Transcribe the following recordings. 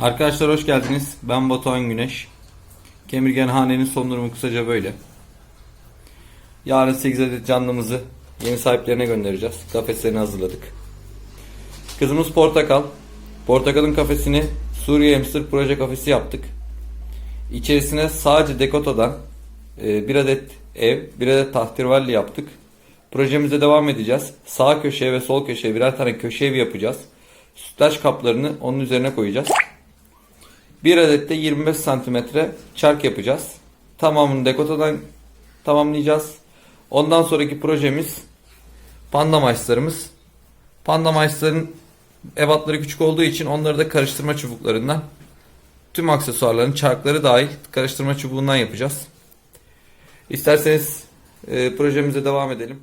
Arkadaşlar hoş geldiniz. Ben Batuhan Güneş. Kemirgen Hane'nin son durumu kısaca böyle. Yarın 8 adet canlımızı yeni sahiplerine göndereceğiz. Kafeslerini hazırladık. Kızımız Portakal. Portakal'ın kafesini Suriye Hamster Proje Kafesi yaptık. İçerisine sadece dekotadan e, bir adet ev, bir adet tahtirvalli yaptık. Projemize devam edeceğiz. Sağ köşeye ve sol köşeye birer tane köşe evi yapacağız. Sütlaç kaplarını onun üzerine koyacağız. Bir adet de 25 santimetre çark yapacağız. Tamamını dekotadan tamamlayacağız. Ondan sonraki projemiz panda maçlarımız. Panda maçların ebatları küçük olduğu için onları da karıştırma çubuklarından tüm aksesuarların çarkları dahil karıştırma çubuğundan yapacağız. İsterseniz e, projemize devam edelim.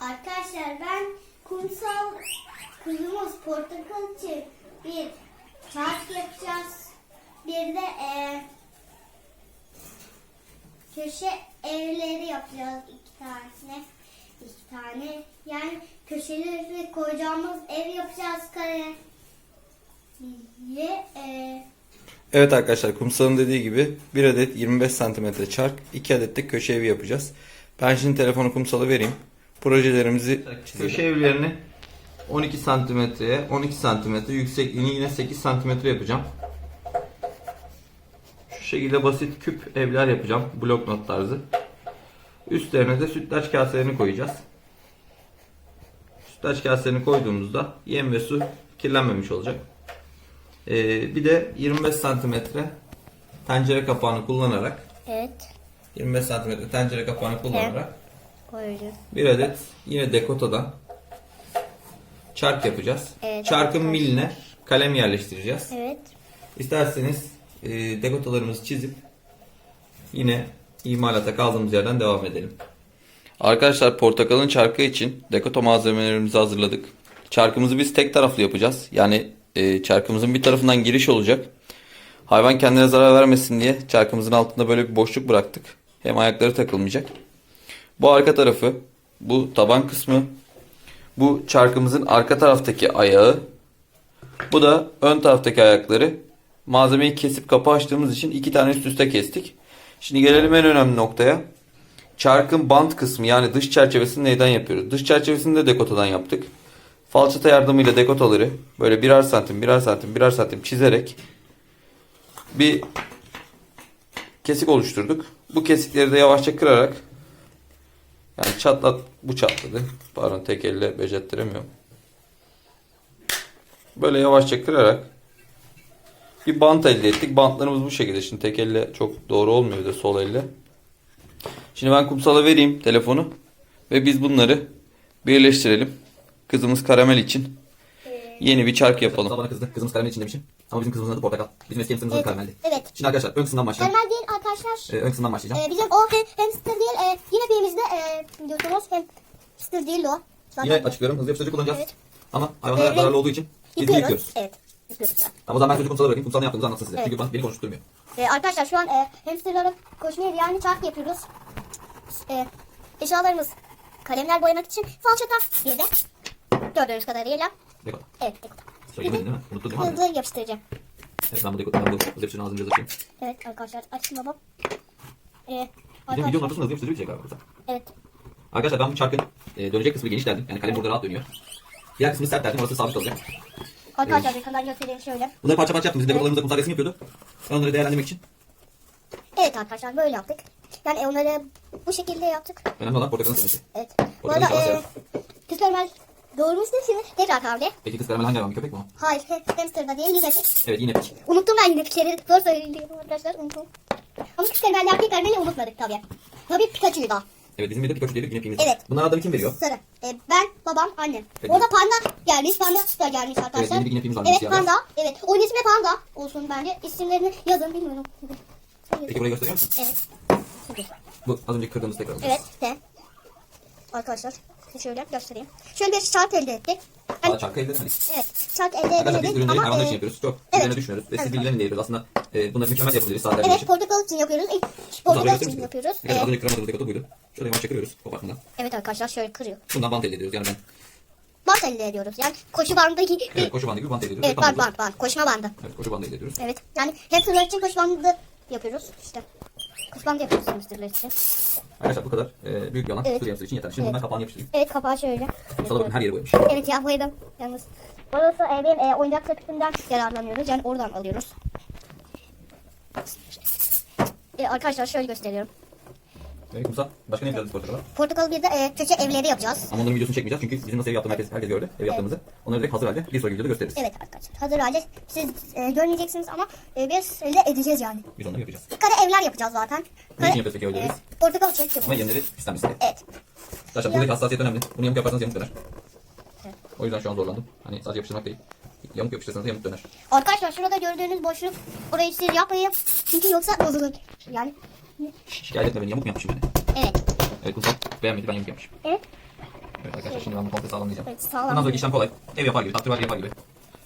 Arkadaşlar ben kumsal kızımız portakal için bir çark yapacağız. Bir de e, köşe evleri yapacağız iki tane. iki tane. Yani köşeleri koyacağımız ev yapacağız kare. Ye, e, Evet arkadaşlar kumsalın dediği gibi bir adet 25 santimetre çark, iki adet de köşe evi yapacağız. Ben şimdi telefonu kumsalı vereyim. Projelerimizi Köşe evlerini 12 santimetreye 12 santimetre yüksekliğini yine 8 santimetre yapacağım. Şu şekilde basit küp evler yapacağım. Blok not tarzı. Üstlerine de sütlaç kaselerini koyacağız. Sütlaç kaselerini koyduğumuzda yem ve su kirlenmemiş olacak. Ee, bir de 25 santimetre tencere kapağını kullanarak evet 25 santimetre tencere kapağını kullanarak koyacağız. bir adet yine dekotadan çark yapacağız. Evet, Çarkın miline kalem yerleştireceğiz. Evet. İsterseniz e, dekotalarımızı çizip yine imalata kaldığımız yerden devam edelim. Arkadaşlar portakalın çarkı için dekota malzemelerimizi hazırladık. Çarkımızı biz tek taraflı yapacağız. Yani e, çarkımızın bir tarafından giriş olacak. Hayvan kendine zarar vermesin diye çarkımızın altında böyle bir boşluk bıraktık. Hem ayakları takılmayacak. Bu arka tarafı, bu taban kısmı, bu çarkımızın arka taraftaki ayağı, bu da ön taraftaki ayakları. Malzemeyi kesip kapı açtığımız için iki tane üst üste kestik. Şimdi gelelim en önemli noktaya. Çarkın bant kısmı yani dış çerçevesini neyden yapıyoruz? Dış çerçevesini de dekotadan yaptık. Falçata yardımıyla dekotaları böyle birer santim, birer santim, birer santim çizerek bir kesik oluşturduk. Bu kesikleri de yavaşça kırarak yani çatlat bu çatladı. Pardon tek elle becerttiremiyorum. Böyle yavaşça kırarak bir bant elde ettik. Bantlarımız bu şekilde. Şimdi tek elle çok doğru olmuyor da sol elle. Şimdi ben kumsala vereyim telefonu ve biz bunları birleştirelim. Kızımız karamel için yeni bir çark yapalım. Bana kızdı. Kızımız karamel için demişim. Ama bizim kızımızın adı portakal. Bizim eski hamsterımızın adı karameldi. Evet. Şimdi arkadaşlar ön kısımdan başlayalım. Karamel değil arkadaşlar. Ee, ön kısımdan başlayacağım. Ee, bizim o hamster değil. E, yine birimizde e, biliyorsunuz hamster değil o. Zaten Yine açıklıyorum. Hızlı yapıştırıcı kullanacağız. Evet. Ama hayvanlara Evet. zararlı olduğu için biz yıkıyoruz. Evet. Yıkıyoruz. Ama o zaman ben sözü kumsala bırakayım. Kumsal ne yaptığımızı anlatsın size. Evet. Çünkü bana, beni konuşturmuyor. Ee, arkadaşlar şu an e, hamsterlara koşmaya yani çark yapıyoruz. E, eşyalarımız kalemler boyamak için falçata bir de gördüğünüz kadarıyla Dekota. evet dekota. Söylemedin değil mi? Unuttun değil mi? Hızlı yapıştıracağım. Evet ben bu dekota. Ben bu hızlı yapıştırıcının ağzını biraz açayım. Evet arkadaşlar açtım babam. Ee, arkadaşlar, videonun ortasında hızlı yapıştırıcı bitecek abi burada. evet. Arkadaşlar ben bu çarkın e, dönecek kısmı geniş derdim. Yani kalem burada rahat dönüyor. Diğer kısmı sert derdim. Orası sabit kalacak. Arkadaşlar yakından göstereyim şöyle. Bunları parça parça yaptım. Bizim dekotalarımızda kumsal resim yapıyordu. Ben onları değerlendirmek için. Evet arkadaşlar böyle yaptık. Yani onları bu şekilde yaptık. Önemli olan portakalın kısmı. Evet. Bu Orada arada e, kız karamel doğurmuştu şimdi tekrar kavga. Peki kız karamel hangi hayvan? Bir köpek mi o? Hayır hamster da değil yine tek. Evet yine pek. Unuttum ben yine fikirleri. Zor söylüyorum arkadaşlar unuttum. Ama kız karamel erkek karameli unutmadık tabii. Tabii Pikachu'yu da. Evet bizim bir de Pikachu diye bir yine var. Evet. Bunların adını kim veriyor? Sarı. E, ben, babam, annem. Evet. Orada panda gelmiş. Panda da gelmiş arkadaşlar. yeni bir yine filmimiz var, Evet panda. Evet. Onun ismi panda olsun bence. İsimlerini yazın bilmiyorum. Peki burayı gösteriyor musun? Evet. Bu az önce kırdığımız tekrar alacağız. Evet. De. Arkadaşlar şöyle göstereyim. Şöyle bir şart elde ettik. Yani, çarkı elde edemedik. evet. Şart elde Arkadaşlar biz edemedik ürünleri ama için e, yapıyoruz. Çok evet. üzerine düşünüyoruz. Ve siz Evet. bilgilerini de veriyoruz. Aslında e, bunları mükemmel yapabiliriz evet geçip. portakal için yapıyoruz. İlk portakal için yapıyoruz. Evet, az Evet. önce kıramadığımız dekodu buydu. Şöyle yavaşça kırıyoruz kopartmadan. evet arkadaşlar şöyle kırıyor. Bundan bant elde ediyoruz. Yani ben bant elde ediyoruz. Yani koşu bandı gibi. Evet koşu bandı gibi bant elde ediyoruz. Evet bant bant bant. Koşma bandı. Evet koşu bandı elde ediyoruz. Evet. Yani hamsterlar için koşu bandı yapıyoruz. İşte. Koşu bandı yapıyoruz hamsterlar için. Arkadaşlar bu kadar e, büyük bir alan Evet. yavrusu için yeter. Şimdi Evet. bundan kapağını yapıştırayım. Evet kapağı şöyle. Sana bakın her yeri boyamış. Evet ya boyadım yalnız. Burası e, benim e, oyuncak sepetinden yararlanıyoruz. Yani oradan alıyoruz. E, arkadaşlar şöyle gösteriyorum. Kumsal. Başka ne yapacağız portakala? Portakal bir de e, köşe evleri yapacağız. Ama onların videosunu çekmeyeceğiz çünkü bizim nasıl ev yaptığımızı herkes, herkes gördü. Ev yaptığımızı. Onları direkt hazır halde bir sonraki videoda gösteririz. Evet arkadaşlar hazır halde siz e, görmeyeceksiniz ama e, biz elde edeceğiz yani. Biz onları yapacağız. Kare evler yapacağız zaten. Ne için yapacağız peki evleri? E, portakal çek Ama yapıyoruz. yemleri. Evet. Arkadaşlar buradaki hassasiyet önemli. Bunu yamuk yaparsanız yamuk döner. Evet. O yüzden şu an zorlandım. Hani sadece yapıştırmak değil. Yamuk yapıştırırsanız yamuk döner. Arkadaşlar şurada gördüğünüz boşluk orayı siz yapmayın. Çünkü yoksa bozulur. Yani Şikayet etme beni yamuk mu yapmışım yani? evet. Evet kumsal beğenmedi ben yamuk yapmışım. Evet. Evet arkadaşlar şimdi ben bunu komple sağlamlayacağım. Evet, sağlam. Bundan sonraki işlem kolay. Ev yapar gibi, takdir yapar gibi.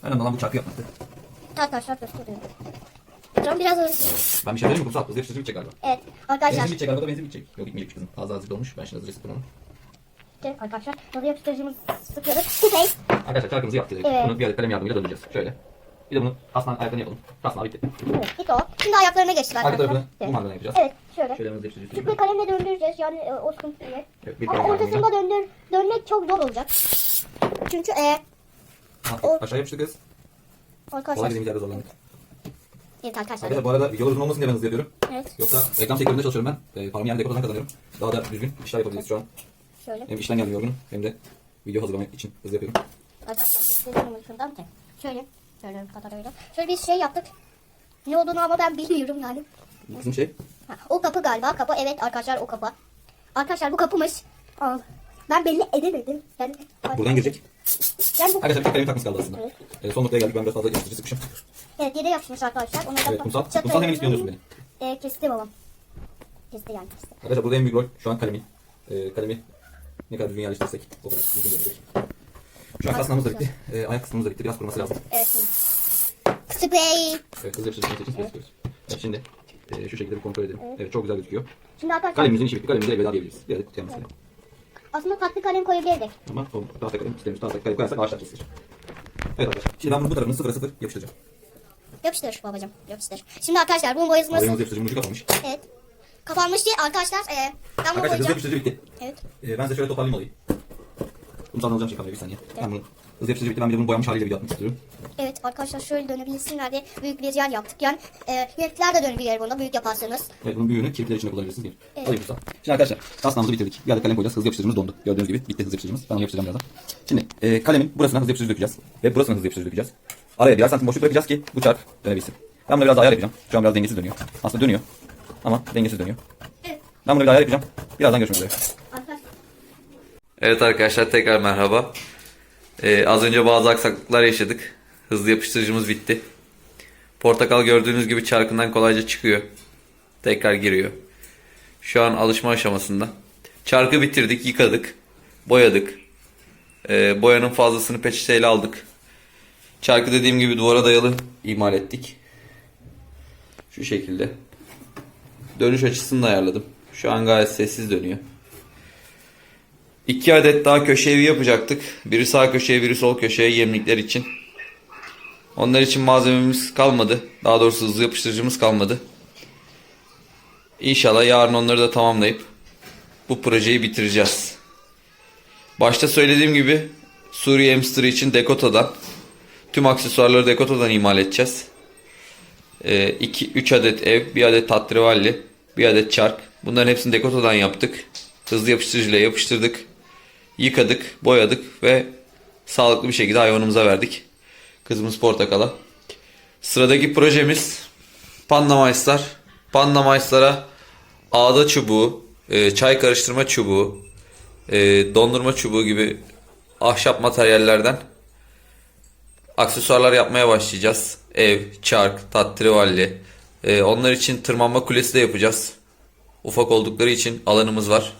Önemli olan bu çarkı yapmaktı. Arkadaşlar gösteriyorum. Tamam biraz hızlı. Ben bir şey vereyim mi kumsal? Hızlı yapıştırıcı bitecek galiba. Evet Benzin arkadaşlar. bitecek galiba da benzin bitecek. Yok bitmeyecek kızım. Az daha hazır olmuş. Ben şimdi hızlıca sıktım onu. Evet, arkadaşlar yazı yapıştırıcımızı sıkıyoruz. Arkadaşlar çarkımızı yaptık. Evet. Bunu bir adet kalem yardımıyla döndüreceğiz. Şöyle. Bir de bunu kasnan ayaklarını yapalım. Kasnan bitti. Evet, bitti o. Şimdi ayaklarına geçtik Arka arkadaşlar. tarafını bu Evet. malzeme yapacağız. Evet şöyle. Şöyle hızlı yapıştırıcı Küçük bir kalemle döndüreceğiz yani e, o sıkıntıyı. Evet, bir Ama ortasında döndür, dönmek çok zor olacak. Çünkü e, Ha, Aşağı yapıştı kız. Kolay arkadaşlar. yerde zorlandık. Evet arkadaşlar. Arkadaşlar bu arada videolar uzun olmasın diye ben hızlı yapıyorum. Evet Yoksa reklam sektöründe çalışıyorum ben. E, paramı yani dekoradan kazanıyorum. Daha da düzgün işler yapabiliriz şu an. şöyle. Hem işten geldim yorgunum hem de video hazırlamak için hızlı yapıyorum. Arkadaşlar gösteriyorum şuradan tek. Şöyle. Şöyle bu kadar öyle. Şöyle bir şey yaptık. Ne olduğunu ama ben bilmiyorum yani. Bizim şey Ha, o kapı galiba. Kapı evet arkadaşlar o kapı. Arkadaşlar bu kapımış. Aa, ben belli edemedim. Yani, buradan girecek. Yani bu, Arkadaşlar bir tek kalem takması kaldı aslında. Evet. E, son noktaya geldik ben biraz fazla yapıştırıcı sıkmışım. evet yere yapışmış arkadaşlar. Onu Evet kumsal. Kumsal hemen istiyorsun beni. E, kesti babam. Kesti yani kesti. Arkadaşlar burada en büyük rol şu an kalemi. E, kalemi ne kadar düzgün yerleştirirsek o kadar düzgün görecek. Şu an kasnağımız da bitti. E, ayak kısmımız da bitti. Biraz kuruması lazım. Evet. Sprey. Evet hızlı yapıştırıcı için istiyoruz. Evet şimdi e, şu şekilde bir kontrol edelim. Evet. Çok güzel gözüküyor. Şimdi arkadaşlar Kalemimizin işi bitti. Kalemimize elveda diyebiliriz. Bir adet kutuya mesela. aslında tatlı kalem koyabilirdik. Ama o tahta kalem istemiyoruz. Tahta kalem koyarsak ağaçlar kesilir. Evet arkadaşlar. Şimdi ben bunu bu tarafını sıfıra sıfır yapıştıracağım. Yapıştır babacım yapıştır. Şimdi arkadaşlar bunun boyası Kalemimiz nasıl? yapıştırıcının ucu kapanmış. Evet. Kapanmış diye arkadaşlar e, ben bunu Arkadaşlar hızlı boyayacağım. yapıştırıcı bitti. Evet. E, ben size şöyle toparlayayım olayım. Sana alacağım şey kamerayı bir saniye. Ben bunu hızlı yapıştırıcı bitti. Ben bir de bunu boyamış haliyle video atmak istiyorum. Evet arkadaşlar şöyle dönebilsinler diye büyük bir yer yaptık. Yani e, renkler de dönebilir bunda büyük yaparsanız. Evet bunun büyüğünü kirpikler içinde kullanabilirsiniz diye. Evet. Alayım usta. Şimdi arkadaşlar kasnağımızı bitirdik. Bir adet kalem koyacağız. Hızlı yapıştırıcımız dondu. Gördüğünüz gibi bitti hızlı yapıştırıcımız. Ben onu yapıştıracağım birazdan. Şimdi e, kalemin burasına hızlı yapıştırıcı dökeceğiz. Ve burasına hızlı yapıştırıcı dökeceğiz. Araya birer santim boşluk bırakacağız ki bu çark dönebilsin. Ben bunu biraz daha ayar yapacağım. Şu an biraz dengesiz dönüyor. Aslında dönüyor. Ama dengesiz dönüyor. Evet. Ben bunu bir daha ayar yapacağım. Birazdan görüşmek üzere. Evet arkadaşlar tekrar merhaba. Ee, az önce bazı aksaklıklar yaşadık. Hızlı yapıştırıcımız bitti. Portakal gördüğünüz gibi çarkından kolayca çıkıyor. Tekrar giriyor. Şu an alışma aşamasında. Çarkı bitirdik, yıkadık, boyadık. Ee, boyanın fazlasını peçeteyle aldık. Çarkı dediğim gibi duvara dayalı imal ettik. Şu şekilde. Dönüş açısını da ayarladım. Şu an gayet sessiz dönüyor. İki adet daha köşe evi yapacaktık. Biri sağ köşeye, biri sol köşeye yemlikler için. Onlar için malzememiz kalmadı. Daha doğrusu hızlı yapıştırıcımız kalmadı. İnşallah yarın onları da tamamlayıp bu projeyi bitireceğiz. Başta söylediğim gibi Suriye Hamster için Dekota'dan tüm aksesuarları Dekota'dan imal edeceğiz. 2 3 adet ev, bir adet tatrivalli, bir adet çark. Bunların hepsini Dekota'dan yaptık. Hızlı yapıştırıcıyla yapıştırdık. Yıkadık, boyadık ve sağlıklı bir şekilde hayvanımıza verdik. Kızımız Portakal'a. Sıradaki projemiz Panda Mais'lar. Panda Mais'lara ağda çubuğu, e, çay karıştırma çubuğu, e, dondurma çubuğu gibi ahşap materyallerden aksesuarlar yapmaya başlayacağız. Ev, çark, tatrivalli. E, onlar için tırmanma kulesi de yapacağız. Ufak oldukları için alanımız var.